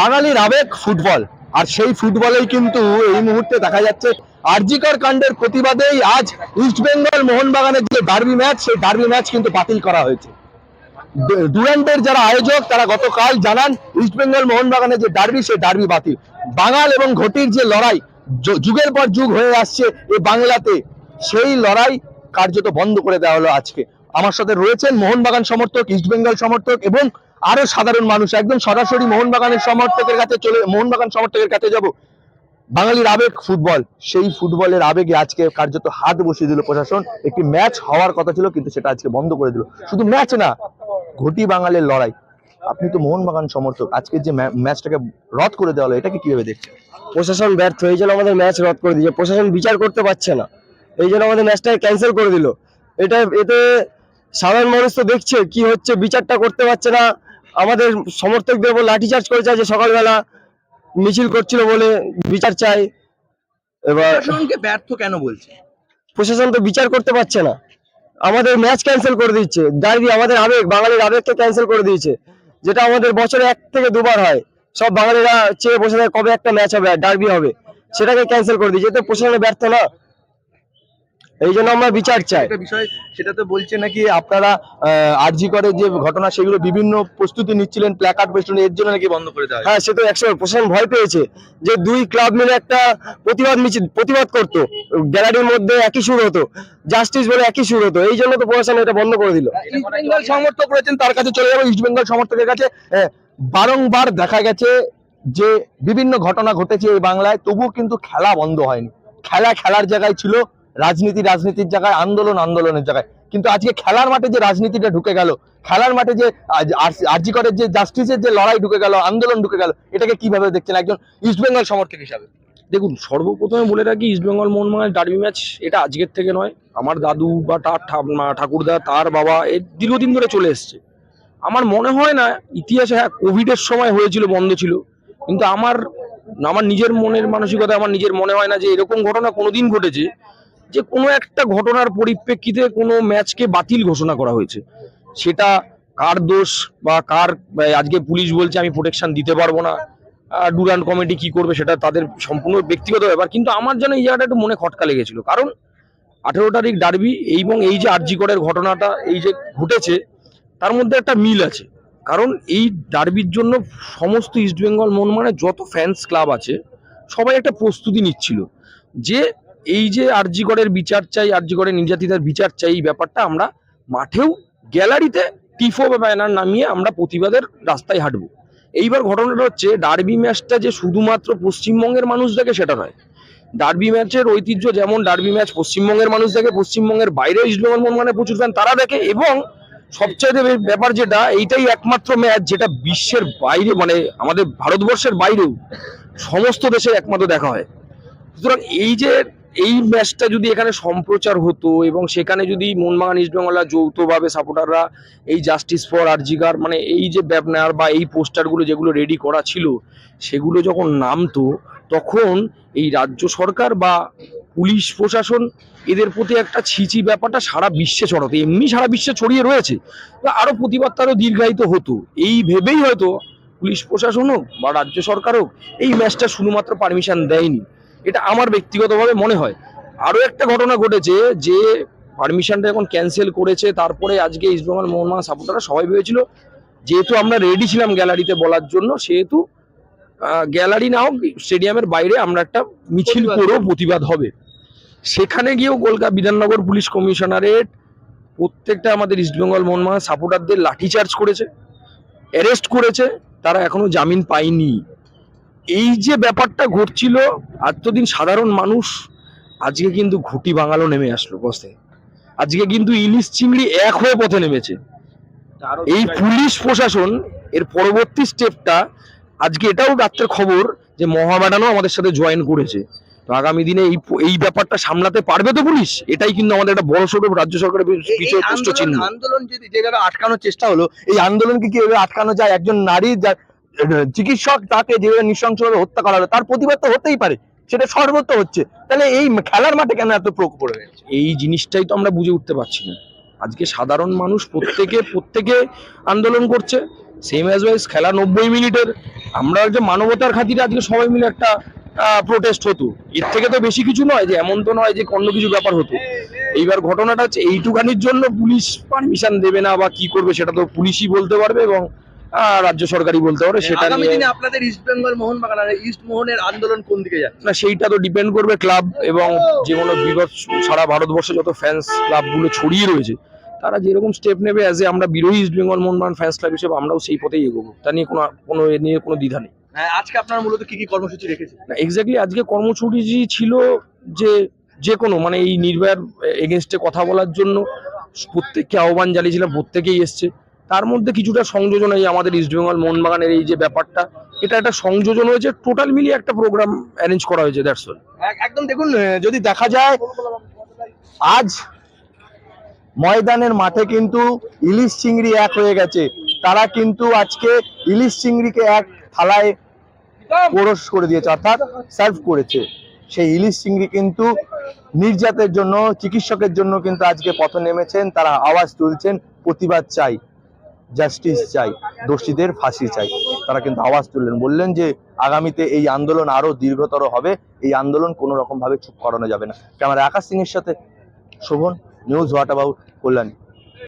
বাঙালির আবেগ ফুটবল। আর সেই ফুটবলেই কিন্তু এই মুহূর্তে দেখা যাচ্ছে আরজিকর কাণ্ডের প্রতিবাদেই আজ ইস্টবেঙ্গল মোহনবাগানের যে ডার্বি ম্যাচ সেই ডার্বি ম্যাচ কিন্তু বাতিল করা হয়েছে। ডুরান্টের যারা আয়োজক, তারা গতকাল জানান ইস্টবেঙ্গল মোহনবাগানের যে ডার্বি সেই ডার্বি বাতিল। বাঙাল এবং ঘটির যে লড়াই যুগের পর যুগ হয়ে আসছে এই বাংলাতে, সেই লড়াই কার্যত বন্ধ করে দেওয়া হলো আজকে। আমার সাথে রয়েছেন মোহনবাগান সমর্থক ইস্টবেঙ্গল সমর্থক এবং আরও সাধারণ মানুষ, একদম সরাসরি মোহনবাগানের সমর্থকের কাছে চলে, মোহনবাগান সমর্থকের কাছে যাব। বাঙালির আবেগ ফুটবল, সেই ফুটবলের আবেগে আজকে কার্যত হাত বসিয়ে দিল প্রশাসন। একটি ম্যাচ হওয়ার কথা ছিল, কিন্তু সেটা আজকে বন্ধ করে দিল। শুধু ম্যাচ না, ঘটি বাঙালির লড়াই। আপনি তো মোহনবাগান সমর্থক, আজকে যে ম্যাচটাকে রদ করে দেওয়া হলো এটাকে কীভাবে দেখছেন? প্রশাসন ব্যর্থ, এই জন্য আমাদের ম্যাচ রদ করে দিয়েছে। প্রশাসন বিচার করতে পারছে না, এই জন্য আমাদের ম্যাচটাকে ক্যান্সেল করে দিল। এটা, এতে সাধারণ মানুষ তো দেখছে, কি হচ্ছে, বিচারটা করতে পারছে না। আমাদের সমর্থকদের উপর লাঠিচার্জ করেছে যে সকালবেলা মিছিল করছিল বলে বিচার চাই। এবার প্রশাসনকে ব্যর্থ কেন বলছে? প্রশাসন তো বিচার করতে পারছে না। আমাদের ম্যাচ ক্যান্সেল করে দিচ্ছে। ডার্বি আমাদের আবেগ বাঙালির আবেগকে ক্যান্সেল করে দিয়েছে। যেটা আমাদের বছরে এক থেকে দুবার হয়। সব বাঙালিরা চেয়ে বসে থাকে কবে একটা ম্যাচ হবে আর ডার্বি হবে। সেটাকে ক্যান্সেল করে দিয়েছে। তো প্রশাসনের ব্যর্থ না। এই জন্য আমরা বিচার চাই। বিষয় সেটা তো বলছে নাকি আপনারা আরজি করে যে ঘটনা সেগুলো বিভিন্ন প্রস্তুতি নিচ্ছিলেন প্ল্যাকার্ড পেস্টুন এর জন্য নাকি বন্ধ করে দেওয়া হ্যাঁ সে তো একশো প্রশাসন ভয় পেয়েছে যে দুই ক্লাব মিলে একটা প্রতিবাদ মিছিল প্রতিবাদ করতো। গ্যালারির মধ্যে একই সুর হতো জাস্টিস বলে একই সুর হতো। এই জন্য তো প্রশাসন এটা বন্ধ করে দিল। ইস্টবেঙ্গল সমর্থক রয়েছেন তার কাছে চলে যাব। ইস্টবেঙ্গল সমর্থকের কাছে বারংবার দেখা গেছে যে বিভিন্ন ঘটনা ঘটেছে এই বাংলায় তবুও কিন্তু খেলা বন্ধ হয়নি। খেলা খেলার জায়গায় ছিল রাজনীতি রাজনীতির জায়গায়, আন্দোলন আন্দোলনের জায়গায়। কিন্তু আজকে খেলার মাঠে যে রাজনীতিটা ঢুকে গেল, খেলার মাঠে যে আরজি করের যে জাস্টিসের যে লড়াই ঢুকে গেল, আন্দোলন ঢুকে গেল, এটাকে কীভাবে দেখছেন একজন ইস্টবেঙ্গল সমর্থক হিসাবে? দেখুন, সর্বপ্রথমে বলে রাখি ইস্টবেঙ্গল মোহনবাগান ডার্বি ম্যাচ এটা আজকের থেকে নয়। আমার দাদু বা তার ঠাকুরদা, তার বাবা এর দীর্ঘদিন ধরে চলে এসছে। আমার মনে হয় না, ইতিহাসে হ্যাঁ কোভিডের সময় হয়েছিল, বন্ধ ছিল। কিন্তু আমার আমার নিজের মনের মানসিকতা, আমার নিজের মনে হয় না যে এরকম ঘটনা কোনোদিন ঘটেছে। যে কোনো একটা ঘটনার পরিপ্রেক্ষিতে কোনো ম্যাচকে বাতিল ঘোষণা করা হয়েছে। সেটা কার দোষ বা কার আজকে পুলিশ বলছে আমি প্রোটেকশন দিতে পারব না ডুরান্ট কমিটি কি করবে সেটা তাদের সম্পূর্ণ ব্যক্তিগত ব্যাপার, কিন্তু আমার যেন এই জায়গাটা একটু মনে খটকা লেগেছিল। কারণ আঠেরো তারিখ ডার্বি এবং এই যে আরজিকরের ঘটনাটা, এই যে ঘটেছে, তার মধ্যে একটা মিল আছে। কারণ এই ডার্বির জন্য সমস্ত ইস্টবেঙ্গল মন মানে যত ফ্যান্স ক্লাব আছে, সবাই একটা প্রস্তুতি নিচ্ছিল যে এই যে আরজিকরের বিচার চাই, আরজিকরের নির্যাতিতার বিচার চাই, এই ব্যাপারটা আমরা মাঠেও গ্যালারিতে টিফো বা ব্যানার নামিয়ে আমরা প্রতিবাদের রাস্তায় হাঁটবো। এইবার ঘটনাটা হচ্ছে, ডার্বি ম্যাচটা যে শুধুমাত্র পশ্চিমবঙ্গের মানুষ দেখে সেটা নয়। ডার্বি ম্যাচের ঐতিহ্য যেমন ডার্বি ম্যাচ পশ্চিমবঙ্গের মানুষ দেখে, পশ্চিমবঙ্গের বাইরেও ইস্টবেঙ্গল মানে প্রচুর ফ্যান তারা দেখে এবং সবচেয়ে ব্যাপার যেটা, এইটাই একমাত্র ম্যাচ যেটা বিশ্বের বাইরে মানে আমাদের ভারতবর্ষের বাইরেও সমস্ত দেশে একমাত্র দেখা হয়। সুতরাং এই যে এই ম্যাচটা যদি এখানে সম্প্রচার হতো এবং সেখানে যদি মোহনবাগান ইস্টবেঙ্গলরা যৌথভাবে সাপোর্টাররা এই জাস্টিস ফর আরজিগার মানে এই যে ব্যাপনার বা এই পোস্টারগুলো যেগুলো রেডি করা ছিল, সেগুলো যখন নামতো, তখন এই রাজ্য সরকার বা পুলিশ প্রশাসন এদের প্রতি একটা ছিচি ব্যাপারটা সারা বিশ্বে ছড়াতো। এমনি সারা বিশ্বে ছড়িয়ে রয়েছে। তা আরও প্রতিবাদটা আরও দীর্ঘায়িত হতো। এই ভেবেই হয়তো পুলিশ প্রশাসন হোক বা রাজ্য সরকার হোক এই ম্যাচটা শুধুমাত্র পারমিশন দেয়নি। এটা আমার ব্যক্তিগতভাবে মনে হয়। আরও একটা ঘটনা ঘটেছে যে পারমিশনটা এখন ক্যান্সেল করেছে তারপরে আজকে ইস্টবেঙ্গল মোহনবাগান সাপোর্টাররা সবাই ভেবেছিল যেহেতু আমরা রেডি ছিলাম গ্যালারিতে বলার জন্য সেহেতু গ্যালারি না হোক স্টেডিয়ামের বাইরে আমরা একটা মিছিল করেও প্রতিবাদ হবে। সেখানে গিয়েও কলকাতা বিধাননগর পুলিশ কমিশনারেট প্রত্যেকটা আমাদের ইস্টবেঙ্গল মোহনবাগান সাপোর্টারদের লাঠিচার্জ করেছে অ্যারেস্ট করেছে তারা এখনও জামিন পায়নি। এই যে ব্যাপারটা ঘটছিল এতদিন সাধারণ মানুষ আজকে কিন্তু ঘুটি বাঙালো নেমে আসলো বসে আজকে কিন্তু ইলিশ চিংড়ি এক হয়ে পথে নেমেছে। এই পুলিশ প্রশাসন এর পরবর্তী স্টেপটা আজকে এটাও রাত্রের খবর যে মহামেডানও আমাদের সাথে জয়েন করেছে। তো আগামী দিনে এই এই ব্যাপারটা সামলাতে পারবে তো পুলিশ? এটাই কিন্তু আমাদের একটা বড় সড়ো রাজ্য সরকারের আন্দোলন- চিহ্ন। আন্দোলন যদি যেভাবে আটকানোর চেষ্টা হলো এই আন্দোলনকে কীভাবে আটকানো যায়? একজন নারী যার চিকিৎসক তাকে যেভাবে নৃশংসভাবে হত্যা করা হলো, তার প্রতিবাদ তো হতেই পারে, সেটা সর্বত্র হচ্ছে। তাহলে এই খেলার মাঠে কেন এত প্রোক পড়ে গেছে এই জিনিসটাই তো আমরা বুঝে উঠতে পারছি না। আজকে সাধারণ মানুষ প্রত্যেকে প্রত্যেকে আন্দোলন করছে সেম অ্যাজ ওয়াইজ খেলা নব্বই মিনিটের। আমরা যে মানবতার খাতিরে আজকে সবাই মিলে একটা প্রোটেস্ট হতো। এর থেকে তো বেশি কিছু নয় যে, এমন তো নয় যে, অন্য কিছু ব্যাপার হতো। এইবার ঘটনাটা হচ্ছে, এইটুখানির জন্য পুলিশ পারমিশন দেবে না বা কি করবে, সেটা তো পুলিশই বলতে পারবে এবং রাজ্য সরকারই বলতে পারে সেটা আগামী দিনে আপনাদের ইস্ট বেঙ্গল মোহনবাগান আর ইস্ট মোহনের আন্দোলন কোন দিকে যাচ্ছে? না সেইটা তো ডিপেন্ড করবে ক্লাব এবং যে কোনো বিগত সারা ভারতবর্ষে যত ফ্যান্স ক্লাবগুলো ছড়িয়ে রয়েছে তারা যেরকম স্টেপ নেবে অ্যাজ এ আমরা বিরোধী ইস্ট বেঙ্গল মোহনবাগান ফ্যান্স ক্লাব হিসেবে আমরাও সেই পথেই এগোবো। তা নিয়ে কোনো কোনো এ নিয়ে কোনো দ্বিধা নেই। হ্যাঁ, আজকে আপনারা মূলত কি কি কর্মসূচি রেখেছেন? না এক্স্যাক্টলি আজকে কর্মসূচি ছিল যে যে কোনো মানে এই নির্ভয়ার এগেনস্টে কথা বলার জন্য প্রত্যেককে আহ্বান জানিয়েছিলাম প্রত্যেকেই এসছে। তার মধ্যে কিছুটা সংযোজন এই আমাদের ইস্টবেঙ্গল মোহনবাগানের এই যে ব্যাপারটা, এটা একটা সংযোজন হয়েছে টোটাল মিলিয়ে একটা প্রোগ্রাম অ্যারেঞ্জ করা হয়েছে দ্যাটস অল একদম দেখুন যদি দেখা যায়, আজ ময়দানের মাঠে কিন্তু ইলিশ চিংড়ি এক হয়ে গেছে। তারা কিন্তু আজকে ইলিশ চিংড়িকে এক থালায় পরশ করে দিয়েছে, অর্থাৎ সার্ভ করেছে। সেই ইলিশ চিংড়ি কিন্তু নির্যাতের জন্য, চিকিৎসকের জন্য কিন্তু আজকে পথে নেমেছেন, তারা আওয়াজ তুলছেন, প্রতিবাদ চাই। জাস্টিস চাই, দোষীদের ফাঁসি চাই। তারা কিন্তু আওয়াজ তুললেন, বললেন যে আগামীতে এই আন্দোলন আরও দীর্ঘতর হবে, এই আন্দোলন কোনো রকম ভাবে চুপ করানো যাবে না। ক্যামেরা আকাশ সিং এর সাথে Shovan, news what about Kalyani.